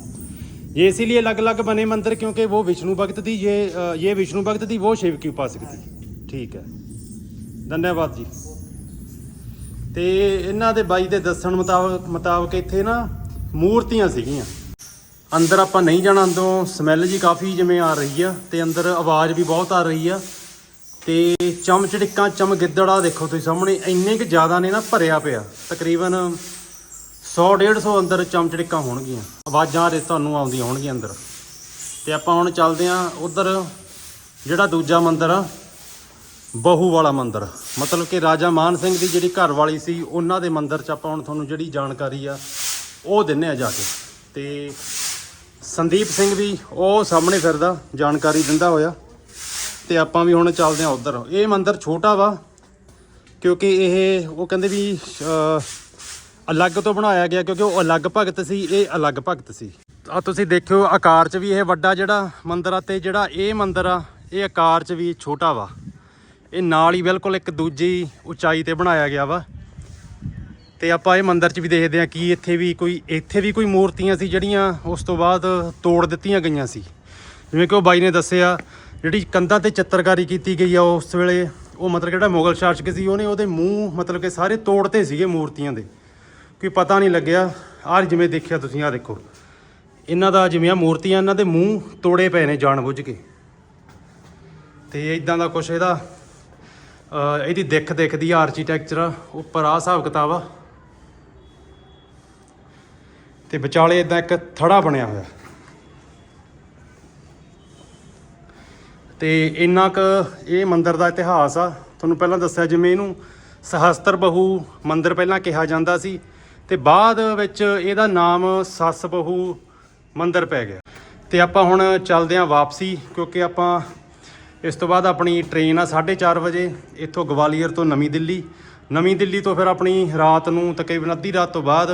A: ये इसीलिए अलग अलग बने मंदिर क्योंकि वो विष्णु भक्त थी ये अ, ये विष्णु भक्त थी वो शिव की उपासक थी ठीक ਹੈ ਧੰਨਵਾਦ ਜੀ ਤੇ ਇਹਨਾਂ ਦੇ ਬਾਈ ਦੇ ਦੱਸਣ ਮੁਤਾਬਕ ਮੁਤਾਬਕ ਇੱਥੇ ਨਾ ਮੂਰਤੀਆਂ ਸੀਗੀਆਂ ਅੰਦਰ ਆਪਾਂ ਨਹੀਂ ਜਾਣਾ ਅੰਦਰੋਂ ਸਮੈਲ ਜੀ ਕਾਫੀ ਜਿਵੇਂ ਆ ਰਹੀ ਆ ਤੇ ਅੰਦਰ ਆਵਾਜ਼ ਵੀ ਬਹੁਤ ਆ ਰਹੀ ਆ ਤੇ ਚਮ ਚੜਿੱਕਾਂ ਚਮ ਗਿੱਦੜਾ ਦੇਖੋ ਤੁਸੀਂ ਸਾਹਮਣੇ ਇੰਨੇ ਕਿ ਜ਼ਿਆਦਾ ਨੇ ਨਾ ਭਰਿਆ ਪਿਆ ਤਕਰੀਬਨ 100 150 ਅੰਦਰ ਚਮਚੜਿੱਕਾਂ ਹੋਣਗੀਆਂ। ਆਵਾਜ਼ਾਂ ਰੇ ਤੁਹਾਨੂੰ ਆਉਂਦੀਆਂ ਹੋਣਗੀਆਂ ਅੰਦਰ। ਤੇ ਆਪਾਂ ਹੁਣ ਚੱਲਦੇ ਆਂ ਉਧਰ, ਜਿਹੜਾ ਦੂਜਾ ਮੰਦਿਰ ਆ, ਬਹੂ ਵਾਲਾ ਮੰਦਿਰ। ਮਤਲਬ ਕਿ ਰਾਜਾ ਮਾਨ ਸਿੰਘ ਦੀ ਜਿਹੜੀ ਘਰ ਵਾਲੀ ਸੀ, ਉਹਨਾਂ ਦੇ ਮੰਦਿਰ 'ਚ ਆਪਾਂ ਹੁਣ ਤੁਹਾਨੂੰ ਜਿਹੜੀ ਜਾਣਕਾਰੀ ਆ, ਉਹ ਦਿੰਨੇ ਆ ਜਾ ਕੇ। ਤੇ ਸੰਦੀਪ ਸਿੰਘ ਵੀ ਉਹ ਸਾਹਮਣੇ ਫਿਰਦਾ, ਜਾਣਕਾਰੀ ਦਿੰਦਾ ਹੋਇਆ। ਤੇ ਆਪਾਂ ਵੀ ਹੁਣ ਚੱਲਦੇ ਆ ਉਧਰ। ਇਹ ਮੰਦਿਰ ਛੋਟਾ ਵਾ, ਕਿਉਂਕਿ ਇਹ, ਉਹ ਕਹਿੰਦੇ ਵੀ ਅਲੱਗ ਤੋਂ ਬਣਾਇਆ ਗਿਆ ਕਿਉਂਕਿ ਉਹ ਅਲੱਗ ਭਗਤ ਸੀ, ਇਹ ਅਲੱਗ ਭਗਤ ਸੀ। ਆ ਤੁਸੀਂ ਦੇਖਿਓ, ਆਕਾਰ 'ਚ ਵੀ ਇਹ ਵੱਡਾ ਜਿਹੜਾ ਮੰਦਿਰ ਆ ਤੇ ਜਿਹੜਾ ਇਹ ਮੰਦਿਰ ਆ, ਇਹ ਆਕਾਰ 'ਚ ਵੀ ਛੋਟਾ ਵਾ। ਇਹ ਨਾਲ ਹੀ ਬਿਲਕੁਲ ਇੱਕ ਦੂਜੀ ਉਚਾਈ ਤੇ ਬਣਾਇਆ ਗਿਆ ਵਾ। ਤੇ ਆਪਾਂ ਇਹ ਮੰਦਿਰ 'ਚ ਵੀ ਦੇਖਦੇ ਆ ਕਿ ਇੱਥੇ ਵੀ ਕੋਈ, ਇੱਥੇ ਵੀ ਕੋਈ ਮੂਰਤੀਆਂ ਸੀ ਜਿਹੜੀਆਂ ਉਸ ਤੋਂ ਬਾਅਦ ਤੋੜ ਦਿੱਤੀਆਂ ਗਈਆਂ ਸੀ। ਜਿਵੇਂ ਕਿ ਉਹ ਬਾਈ ਨੇ ਦੱਸਿਆ, ਜਿਹੜੀ ਕੰਧਾਂ ਤੇ ਚਿੱਤਰਕਾਰੀ ਕੀਤੀ ਗਈ ਆ ਉਸ ਵੇਲੇ, ਉਹ ਮਤਲਬ ਜਿਹੜਾ ਮੁਗਲ ਸ਼ਾਸਕ ਸੀ, ਉਹਨੇ ਉਹਦੇ ਮੂੰਹ ਮਤਲਬ ਕਿ ਸਾਰੇ ਤੋੜਤੇ ਸੀਗੇ ਮੂਰਤੀਆਂ ਦੇ। ਕੋਈ ਪਤਾ ਨਹੀਂ ਲੱਗਿਆ। ਆਹ ਜਿਵੇਂ ਦੇਖਿਆ ਤੁਸੀਂ, ਆਹ ਦੇਖੋ। ਇਹਨਾਂ ਦਾ ਜਿਵੇਂ ਆ ਮੂਰਤੀਆਂ, ਇਹਨਾਂ ਦੇ ਮੂੰਹ ਤੋੜੇ ਪਏ ਨੇ ਜਾਣ ਬੁੱਝ ਕੇ। ਤੇ ਇਦਾਂ ਦਾ ਕੁਛ ਇਹਦਾ ਇਹਦੀ ਦਿੱਖ ਦਿਖਦੀ ਆ ਆਰਕੀਟੈਕਚਰ ਉੱਪਰ ਆ ਹਿਸਾਬ ਕਿਤਾਬ ਆ। ਤੇ ਵਿਚਾਲੇ ਇਦਾਂ ਇੱਕ ਥੜਾ ਬਣਿਆ ਹੋਇਆ। ਤੇ ਇੰਨਾ ਕੁ ਇਹ ਮੰਦਿਰ ਦਾ ਇਤਿਹਾਸ ਆ। ਤੁਹਾਨੂੰ ਪਹਿਲਾਂ ਦੱਸਿਆ ਜਿਵੇਂ ਇਹਨੂੰ ਸਹਸਤਰ ਬਹੂ ਮੰਦਿਰ ਪਹਿਲਾਂ ਕਿਹਾ ਜਾਂਦਾ ਸੀ। ਤੇ ਬਾਅਦ ਵਿੱਚ ਇਹਦਾ ਨਾਮ ਸੱਸ ਬਹੂ ਮੰਦਰ ਪੈ ਗਿਆ। ਤੇ ਆਪਾਂ ਹੁਣ ਚੱਲਦੇ ਆਂ ਵਾਪਸੀ, ਕਿਉਂਕਿ ਆਪਾਂ ਇਸ ਤੋਂ ਬਾਅਦ ਆਪਣੀ ਟ੍ਰੇਨ ਆ 4:30 ਵਜੇ, ਇੱਥੋਂ ਗਵਾਲੀਅਰ ਤੋਂ ਨਵੀਂ ਦਿੱਲੀ। ਨਵੀਂ ਦਿੱਲੀ ਤੋਂ ਫਿਰ ਆਪਣੀ ਰਾਤ ਨੂੰ ਤਕਰੀਬਨ ਅੱਧੀ ਰਾਤ ਤੋਂ ਬਾਅਦ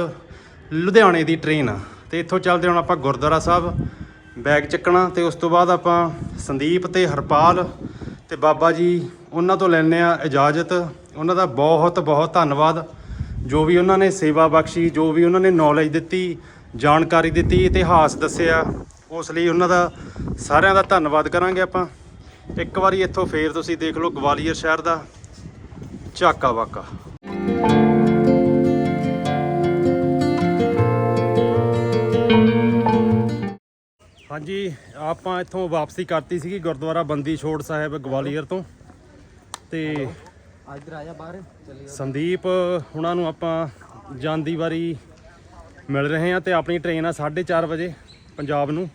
A: ਲੁਧਿਆਣੇ ਦੀ ਟ੍ਰੇਨ ਆ। ਤੇ ਇੱਥੋਂ ਚੱਲਦੇ ਹੁਣ ਆਪਾਂ ਗੁਰਦੁਆਰਾ ਸਾਹਿਬ, ਬੈਗ ਚੱਕਣਾ, ਤੇ ਉਸ ਤੋਂ ਬਾਅਦ ਆਪਾਂ ਸੰਦੀਪ ਤੇ ਹਰਪਾਲ ਤੇ ਬਾਬਾ ਜੀ, ਉਹਨਾਂ ਤੋਂ ਲੈਣੇ ਆ ਇਜਾਜ਼ਤ। ਉਹਨਾਂ ਦਾ ਬਹੁਤ ਬਹੁਤ ਧੰਨਵਾਦ। ਜੋ ਵੀ ਉਹਨਾਂ ਨੇ ਸੇਵਾ ਬਖਸ਼ੀ, ਜੋ ਵੀ ਉਹਨਾਂ ਨੇ ਨੌਲੇਜ ਦਿੱਤੀ, ਜਾਣਕਾਰੀ ਦਿੱਤੀ, ਇਤਿਹਾਸ ਦੱਸਿਆ, ਉਸ ਲਈ ਉਹਨਾਂ ਦਾ ਸਾਰਿਆਂ ਦਾ ਧੰਨਵਾਦ ਕਰਾਂਗੇ ਆਪਾਂ। ਇੱਕ ਵਾਰੀ ਇੱਥੋਂ ਫੇਰ ਤੁਸੀਂ ਦੇਖ ਲਓ ਗਵਾਲੀਅਰ ਸ਼ਹਿਰ ਦਾ ਝਾਕਾ ਵਾਕਾ। ਹਾਂਜੀ, ਆਪਾਂ ਇੱਥੋਂ ਵਾਪਸੀ ਕਰਤੀ ਸੀਗੀ ਗੁਰਦੁਆਰਾ ਬੰਦੀ ਛੋੜ ਸਾਹਿਬ ਗਵਾਲੀਅਰ ਤੋਂ। ਤੇ
D: ਇਧਰ ਆ ਜਾ ਬਾਹਰ, ਚੱਲੀ
A: ਸੰਦੀਪ, ਹੁਣਾਂ ਨੂੰ ਆਪਾਂ ਜਾਂਦੀ ਵਾਰੀ ਮਿਲ ਰਹੇ ਹਾਂ ਤੇ ਆਪਣੀ ਟ੍ਰੇਨ ਆ 4:30 ਵਜੇ ਪੰਜਾਬ ਨੂੰ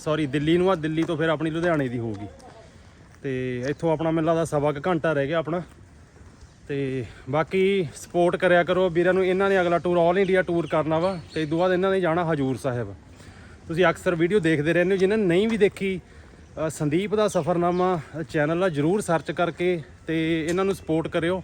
A: ਸੌਰੀ ਦਿੱਲੀ ਨੂੰ ਆ, ਦਿੱਲੀ ਤੋਂ ਫਿਰ ਆਪਣੀ ਲੁਧਿਆਣੇ ਦੀ ਹੋਊਗੀ। ਤੇ ਇੱਥੋਂ ਆਪਣਾ ਮੈਨੂੰ ਲੱਗਦਾ ਸਵਾ ਕੁ ਘੰਟਾ ਰਹਿ ਗਿਆ ਆਪਣਾ। ਤੇ ਬਾਕੀ ਸਪੋਰਟ ਕਰਿਆ ਕਰੋ, ਵੀਰਾਂ ਨੂੰ ਇਹਨਾਂ ਨੇ ਅਗਲਾ ਟੂਰ ਆਲ ਇੰਡੀਆ ਟੂਰ ਕਰਨਾ ਵਾ, ਤੇ ਇਸ ਬਾਅਦ ਇਹਨਾਂ ਨੇ ਜਾਣਾ ਹਜੂਰ ਸਾਹਿਬ। ਤੁਸੀਂ ਅਕਸਰ ਵੀਡੀਓ ਦੇਖਦੇ ਰਹਿੰਦੇ ਹੋ ਜਿਨ੍ਹਾਂ ਨੇ ਨਹੀਂ ਵੀ ਦੇਖੀ ਸੰਦੀਪ ਦਾ ਸਫਰਨਾਮਾ ਚੈਨਲ ਆ, ਜਰੂਰ ਸਰਚ ਕਰਕੇ ਤੇ ਇਹਨਾਂ ਨੂੰ ਸਪੋਰਟ ਕਰਿਓ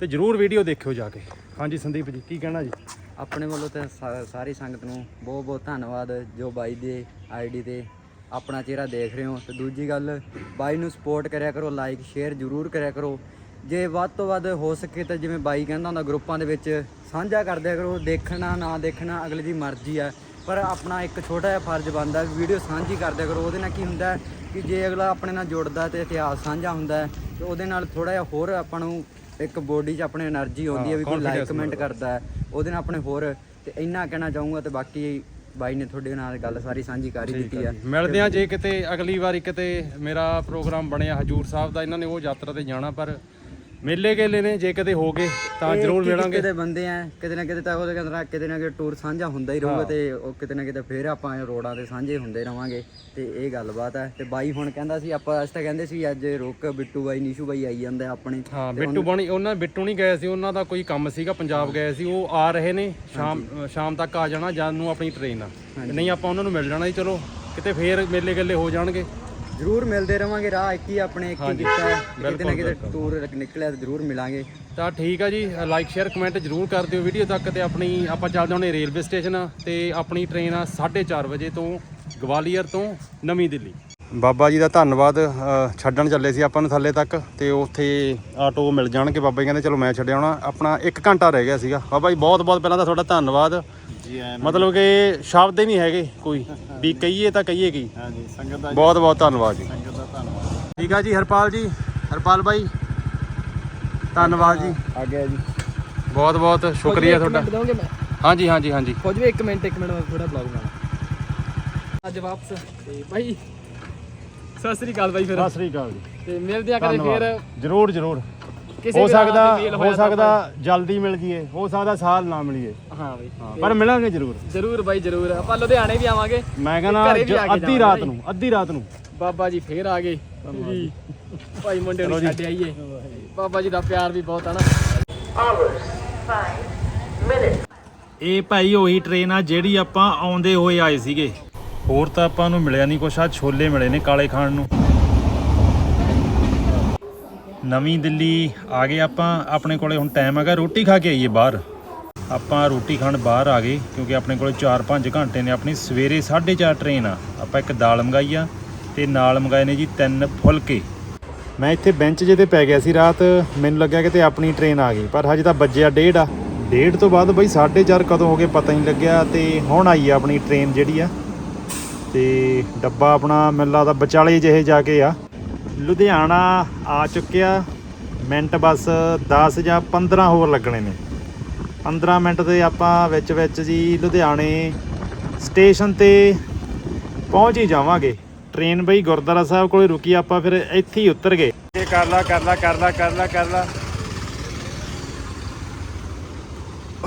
A: ਤੇ ਜਰੂਰ ਵੀਡੀਓ ਦੇਖਿਓ ਜਾ ਕੇ। ਹਾਂਜੀ ਸੰਦੀਪ ਜੀ, ਕੀ ਕਹਿਣਾ ਜੀ?
D: ਆਪਣੇ ਵੱਲੋਂ ਤਾਂ ਸਾ- ਸਾਰੀ ਸੰਗਤ ਨੂੰ ਬਹੁਤ ਬਹੁਤ ਧੰਨਵਾਦ, ਜੋ ਬਾਈ ਦੇ ਆਈਡੀ ਤੇ ਆਪਣਾ ਚਿਹਰਾ ਦੇਖ ਰਹੇ ਹੋ। ਤੇ ਦੂਜੀ ਗੱਲ, ਬਾਈ ਨੂੰ ਸਪੋਰਟ ਕਰਿਆ ਕਰੋ ਲਾਈਕ ਸ਼ੇਅਰ ਜ਼ਰੂਰ ਕਰਿਆ ਕਰੋ। ਜੇ ਵੱਧ ਤੋਂ ਵੱਧ ਹੋ ਸਕੇ ਤਾਂ ਜਿਵੇਂ ਬਾਈ ਕਹਿੰਦਾ ਹੁੰਦਾ ਗਰੁੱਪਾਂ ਦੇ ਵਿੱਚ ਸਾਂਝਾ ਕਰਦਿਆ ਕਰੋ, ਦੇਖਣਾ, ਨਾ ਦੇਖਣਾ, ਅਗਲੇ ਦੀ ਮਰਜ਼ੀ ਆ। ਪਰ ਆਪਣਾ ਇੱਕ ਛੋਟਾ ਜਿਹਾ ਫਰਜ਼ ਬਣਦਾ ਵੀਡੀਓ ਸਾਂਝੀ ਕਰਦਿਆ ਕਰੋ। ਉਹਦੇ ਨਾਲ ਕੀ ਹੁੰਦਾ ਕਿ ਜੇ ਅਗਲਾ ਆਪਣੇ ਨਾਲ ਜੁੜਦਾ ਤੇ ਇਤਿਹਾਸ ਸਾਂਝਾ ਹੁੰਦਾ ਤੇ ਉਹਦੇ ਨਾਲ ਥੋੜਾ ਜਿਹਾ ਹੋਰ ਆਪਾਂ ਨੂੰ ਇੱਕ ਬੋਡੀ 'ਚ ਆਪਣੇ એનર્ਜੀ ਆਉਂਦੀ ਹੈ ਵੀ ਕੋਈ ਲਾਈਕ ਕਮੈਂਟ ਕਰਦਾ ਉਹਦੇ ਨਾਲ ਆਪਣੇ ਹੋਰ ਤੇ ਇੰਨਾ ਕਹਿਣਾ ਚਾਹੂੰਗਾ ਤੇ ਬਾਕੀ ਬਾਈ ਨੇ ਤੁਹਾਡੇ ਨਾਲ ਗੱਲ ਸਾਰੀ ਸਾਂਝੀ ਕਰ ਹੀ ਦਿੱਤੀ ਆ
A: ਮਿਲਦੇ ਆ ਜੇ ਕਿਤੇ ਅਗਲੀ ਵਾਰੀ ਕਿਤੇ ਮੇਰਾ ਪ੍ਰੋਗਰਾਮ ਬਣਿਆ ਹਜੂਰ ਸਾਹਿਬ ਦਾ ਇਹਨਾਂ ਨੇ ਉਹ ਯਾਤਰਾ ਤੇ ਜਾਣਾ ਪਰ
B: ਮੇਲੇ ਗੇਲੇ ਨੇ ਜੇ ਕਦੇ ਹੋ ਗਏ ਤਾਂ ਜ਼ਰੂਰ ਮਿਲਾਂਗੇ
D: ਕਿਤੇ ਬੰਦੇ ਆ ਕਿਤੇ ਨਾ ਕਿਤੇ ਤਾਂ ਉਹਦੇ ਕਹਿੰਦਾ ਕਿਤੇ ਨਾ ਕਿਤੇ ਟੂਰ ਸਾਂਝਾ ਹੁੰਦਾ ਹੀ ਰਹੂਗਾ ਤੇ ਉਹ ਕਿਤੇ ਨਾ ਕਿਤੇ ਫੇਰ ਆਪਾਂ ਰੋਡਾਂ ਤੇ ਸਾਂਝੇ ਹੁੰਦੇ ਰਵਾਂਗੇ। ਤੇ ਇਹ ਗੱਲਬਾਤ ਹੈ ਤੇ ਬਾਈ ਹੁਣ ਕਹਿੰਦਾ ਸੀ ਆਪਾਂ ਅੱਜ ਤਾਂ ਕਹਿੰਦੇ ਸੀ ਅੱਜ ਰੁਕ ਬਿੱਟੂ ਬਾਈ ਨੀਸ਼ੂ ਬਾਈ ਆਈ ਜਾਂਦੇ ਆਪਣੇ।
B: ਹਾਂ ਬਿੱਟੂ ਬਣੀ ਉਹਨਾਂ ਬਿੱਟੂ ਨਹੀਂ ਗਏ ਸੀ ਉਹਨਾਂ ਦਾ ਕੋਈ ਕੰਮ ਸੀਗਾ ਪੰਜਾਬ ਗਏ ਸੀ ਉਹ ਆ ਰਹੇ ਨੇ ਸ਼ਾਮ ਸ਼ਾਮ ਤੱਕ ਆ ਜਾਣਾ ਜਦ ਨੂੰ ਆਪਣੀ ਟ੍ਰੇਨ ਆ। ਨਹੀਂ ਆਪਾਂ ਉਹਨਾਂ ਨੂੰ ਮਿਲ ਜਾਣਾ ਜੀ ਚਲੋ ਕਿਤੇ ਫੇਰ ਮੇਲੇ ਗੱਲੇ ਹੋ ਜਾਣਗੇ।
D: ਜ਼ਰੂਰ ਮਿਲਦੇ ਰਵਾਂਗੇ ਰਾਹ ਇੱਕ ਹੀ ਆਪਣੇ ਇੱਕ ਹੀ ਕੀਤਾ ਹੈ। ਤੇ ਕਿਤੇ ਨਾ ਕਿਤੇ ਟੂਰ ਨਿਕਲਿਆ ਤੇ ਜ਼ਰੂਰ ਮਿਲਾਂਗੇ।
B: ਤਾਂ ਠੀਕ ਆ ਜੀ ਲਾਈਕ ਸ਼ੇਅਰ ਕਮੈਂਟ ਜਰੂਰ ਕਰ ਦਿਓ ਵੀਡੀਓ ਤੱਕ ਤੇ ਆਪਣੀ ਆਪਾਂ ਚੱਲਦੇ ਹਾਂ ਰੇਲਵੇ ਸਟੇਸ਼ਨ ਤੇ ਆਪਣੀ ਟ੍ਰੇਨ ਆ 4:30 ਵਜੇ ਤੋਂ ਗਵਾਲੀਅਰ ਤੋਂ ਨਵੀਂ ਦਿੱਲੀ। ਬਾਬਾ ਜੀ ਦਾ ਧੰਨਵਾਦ ਅ, ਛੱਡਣ ਚੱਲੇ ਸੀ ਆਪਾਂ ਨੂੰ ਥੱਲੇ ਤੱਕ ਤੇ ਉੱਥੇ ਆਟੋ ਮਿਲ ਜਾਣਗੇ। ਬਾਬਾ ਜੀ ਕਹਿੰਦੇ ਚਲੋ ਮੈਂ ਛੱਡਿਆ ਆਉਣਾ। ਆਪਣਾ 1 ਘੰਟਾ ਰਹਿ ਗਿਆ ਸੀਗਾ। ਬਾਬਾ ਜੀ ਬਹੁਤ ਬਹੁਤ ਪਹਿਲਾਂ ਤਾਂ ਤੁਹਾਡਾ ਧੰਨਵਾਦ। ਮਤਲਬ ਕਿ ਸ਼ਬਦ ਹੀ ਨਹੀਂ ਹੈਗੇ ਕੋਈ। ਵੀ ਕਹੀਏ ਤਾਂ ਕਹੀਏ ਕੀ।
F: ਹਾਂਜੀ ਸੰਗਤ ਦਾ
B: ਬਹੁਤ ਬਹੁਤ ਧੰਨਵਾਦ ਜੀ।
F: ਸੰਗਤ ਦਾ ਧੰਨਵਾਦ।
B: ਠੀਕ ਆ ਜੀ ਹਰਪਾਲ ਜੀ ਹਰਪਾਲ ਬਾਈ। ਧੰਨਵਾਦ ਜੀ।
F: ਆ ਗਿਆ ਜੀ।
B: ਬਹੁਤ ਬਹੁਤ ਸ਼ੁਕਰੀਆ ਤੁਹਾਡਾ। ਹਾਂਜੀ ਹਾਂਜੀ ਹਾਂਜੀ।
C: ਫੌਜ ਵੀ 1 ਮਿੰਟ 1 ਮਿੰਟ ਥੋੜਾ ਬਲੌਗ ਬਣਾਉਣਾ ਅੱਜ ਵਾਪਸ। ਤੇ ਭਾਈ ਸਤਿ ਸ੍ਰੀ ਅਕਾਲ ਭਾਈ ਫਿਰ।
B: ਸਤਿ ਸ੍ਰੀ ਅਕਾਲ ਜੀ।
C: ਤੇ ਮਿਲਦੇ ਆ ਕਦੇ ਫਿਰ।
B: ਜਰੂਰ ਜਰੂਰ। ਹੋ ਸਕਦਾ ਹੋ ਸਕਦਾ ਜਲਦੀ ਮਿਲ ਜੀਏ ਹੋ ਸਕਦਾ ਸਾਲ ਨਾ ਮਿਲੀਏ।
C: ਹਾਂ ਭਾਈ
B: ਪਰ ਮਿਲਾਂਗੇ ਜਰੂਰ।
C: ਜਰੂਰ ਭਾਈ ਜਰੂਰ। ਆਪਾਂ ਲੁਧਿਆਣੇ ਵੀ ਆਵਾਂਗੇ।
B: ਮੈਂ ਕਹਿੰਦਾ ਅੱਧੀ ਰਾਤ ਨੂੰ ਅੱਧੀ ਰਾਤ ਨੂੰ।
C: ਬਾਬਾ ਜੀ ਫੇਰ ਆ ਗਏ। ਜੀ। ਭਾਈ ਮੁੰਡੇ ਨੂੰ ਛੱਡ ਆਈਏ। ਬਾਬਾ ਜੀ ਦਾ ਪਿਆਰ ਵੀ ਬਹੁਤ ਆ ਨਾ।
A: ਇਹ ਭਾਈ ਉਹੀ ਟ੍ਰੇਨ ਆ ਜਿਹੜੀ ਆਪਾਂ ਆਉਂਦੇ ਹੋਏ ਆਏ ਸੀਗੇ। ਹੋਰ ਤਾਂ ਆਪਾਂ ਨੂੰ ਮਿਲਿਆ ਨਹੀਂ ਕੁਛ ਆ ਛੋਲੇ ਮਿਲੇ ਨੇ ਕਾਲੇ ਖਾਣ ਨੂੰ। ਨਵੀਂ ਦਿੱਲੀ ਆ ਗਏ ਆਪਾਂ। ਆਪਣੇ ਕੋਲੇ ਹੁਣ ਟਾਈਮ ਹੈਗਾ, ਰੋਟੀ ਖਾ ਕੇ ਆਈਏ ਬਾਹਰ। ਆਪਾਂ ਰੋਟੀ ਖਾਣ ਬਾਹਰ ਆ ਗਏ, ਕਿਉਂਕਿ ਆਪਣੇ ਕੋਲੇ 4-5 ਘੰਟੇ ਨੇ। ਆਪਣੀ ਸਵੇਰੇ 4:30 ਟ੍ਰੇਨ ਆ। ਆਪਾਂ ਇੱਕ ਦਾਲ ਮੰਗਾਈ ਆ ਤੇ ਨਾਲ ਮੰਗਾਏ ਨੇ ਜੀ ਤਿੰਨ ਫੁਲਕੇ। ਮੈਂ ਇੱਥੇ ਬੈਂਚ ਜੇ ਪੈ ਗਿਆ ਸੀ ਰਾਤ। ਮੈਨੂੰ ਲੱਗਿਆ ਕਿ ਆਪਣੀ ਟ੍ਰੇਨ ਆ ਗਈ, ਪਰ ਹਜੇ ਤਾਂ ਵੱਜਿਆ ਡੇਢ ਆ। ਡੇਢ ਤੋਂ ਬਾਅਦ ਬਈ 4:30 ਕਦੋਂ ਹੋ ਗਏ ਪਤਾ ਨਹੀਂ ਲੱਗਿਆ ਤੇ ਹੁਣ ਆਈ ਆ ਆਪਣੀ ਟ੍ਰੇਨ ਜਿਹੜੀ ਆ। ਤੇ ਡੱਬਾ ਆਪਣਾ ਮੈਨੂੰ ਲੱਗਦਾ ਵਿਚਾਲੇ ਜਿਹੇ ਜਾ ਕੇ ਆ। ਲੁਧਿਆਣਾ ਆ ਚੁੱਕਿਆ। ਮਿੰਟ ਬਸ 10 ਜਾਂ 15 ਹੋਰ ਲੱਗਣੇ ਨੇ। 15 ਮਿੰਟ ਤੇ ਆਪਾਂ ਵਿੱਚ ਵਿੱਚ ਜੀ ਲੁਧਿਆਣੇ ਸਟੇਸ਼ਨ ਤੇ ਪਹੁੰਚ ਹੀ ਜਾਵਾਂਗੇ। ਟ੍ਰੇਨ ਬਈ ਗੁਰਦੁਆਰਾ ਸਾਹਿਬ ਕੋਲੇ ਰੁਕੀ ਆਪਾਂ ਫਿਰ ਇੱਥੇ ਹੀ ਉਤਰ ਗਏ। ਇਹ ਕਰ ਲਾ ਕਰ ਲਾ ਕਰ ਲਾ ਕਰ ਲਾ ਕਰ ਲਾ।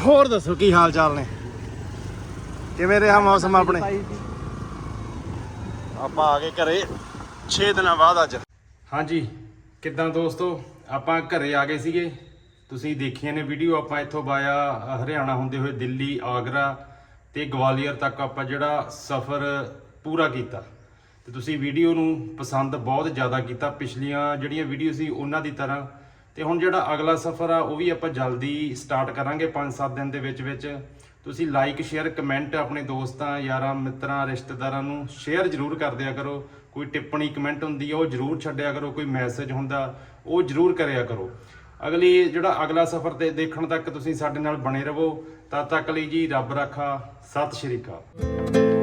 A: ਹੋਰ ਦੱਸੋ ਕੀ ਹਾਲ ਚਾਲ ਨੇ? ਕਿਵੇਂ ਰਿਹਾ ਮੌਸਮ ਆਪਣੇ? ਆਪਾਂ ਆ ਗਏ ਘਰੇ। 6 ਦਿਨਾਂ ਬਾਅਦ ਅੱਜ। ਹਾਂਜੀ, ਕਿੱਦਾਂ ਦੋਸਤੋ? ਆਪਾਂ ਘਰੇ ਆ ਗਏ ਸੀਗੇ। ਤੁਸੀਂ ਦੇਖੀਆਂ ਨੇ ਵੀਡੀਓ ਆਪਾਂ ਇੱਥੋਂ ਬਾਇਆ ਹਰਿਆਣਾ ਹੁੰਦੇ ਹੋਏ ਦਿੱਲੀ, ਆਗਰਾ ਤੇ ਗਵਾਲੀਅਰ ਤੱਕ ਆਪਾਂ ਜਿਹੜਾ ਸਫ਼ਰ ਪੂਰਾ ਕੀਤਾ। ਤੇ ਤੁਸੀਂ ਵੀਡੀਓ ਨੂੰ ਪਸੰਦ ਬਹੁਤ ਜ਼ਿਆਦਾ ਕੀਤਾ। ਪਿਛਲੀਆਂ ਜਿਹੜੀਆਂ ਵੀਡੀਓ ਸੀ ਉਹਨਾਂ ਦੀ ਤਰ੍ਹਾਂ। ਤੇ ਹੁਣ ਜਿਹੜਾ ਅਗਲਾ ਸਫ਼ਰ ਆ, ਉਹ ਵੀ ਆਪਾਂ ਜਲਦੀ ਸਟਾਰਟ ਕਰਾਂਗੇ 5-7 ਦਿਨ ਦੇ ਵਿੱਚ ਵਿੱਚ। ਤੁਸੀਂ ਲਾਈਕ ਸ਼ੇਅਰ ਕਮੈਂਟ ਆਪਣੇ ਦੋਸਤਾਂ, ਯਾਰਾਂ, ਮਿੱਤਰਾਂ, ਰਿਸ਼ਤੇਦਾਰਾਂ ਨੂੰ ਸ਼ੇਅਰ ਜ਼ਰੂਰ ਕਰ ਦਿਆ ਕਰੋ। ਕੋਈ ਟਿੱਪਣੀ ਕਮੈਂਟ ਹੁੰਦੀ ਆ, ਉਹ ਜ਼ਰੂਰ ਛੱਡਿਆ ਕਰੋ, ਕੋਈ ਮੈਸੇਜ ਹੁੰਦਾ, ਉਹ ਜ਼ਰੂਰ ਕਰਿਆ ਕਰੋ। ਅਗਲੀ, ਜਿਹੜਾ ਅਗਲਾ ਸਫ਼ਰ ਤੇ ਦੇਖਣ ਤੱਕ ਤੁਸੀਂ ਸਾਡੇ ਨਾਲ ਬਣੇ ਰਹੋ ਤਦ ਤੱਕ ਲਈ ਜੀ ਰੱਬ ਰਾਖਾ, ਸਤਿ ਸ਼੍ਰੀ ਅਕਾਲ।